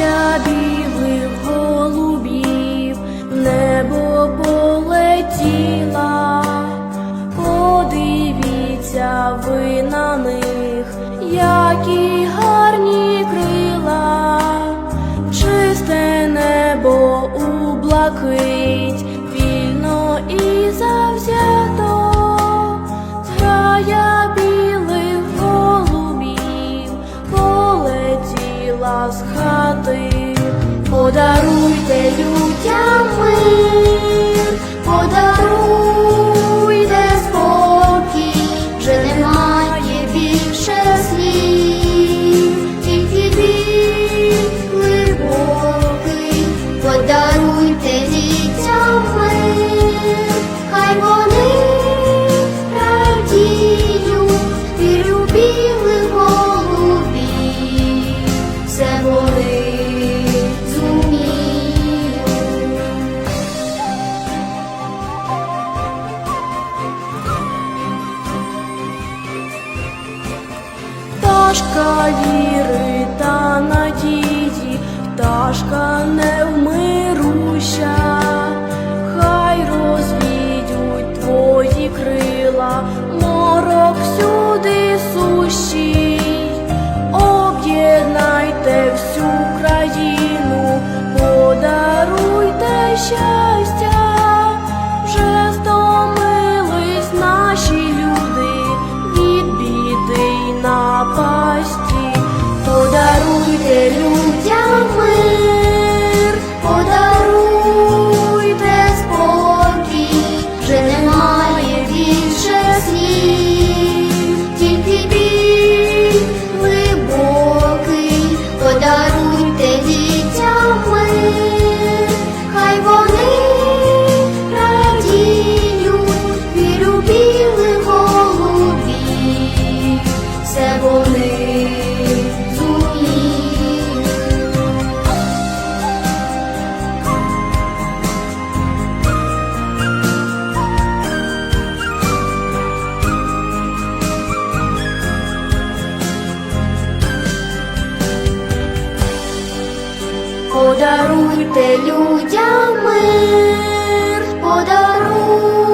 я білих голубів, небо полетіла, подивіться ви на них, які гарні крила, чисте небо у блакить, вільно і завзято. Грає людям Віри Подаруйте людям мир, подаруйте.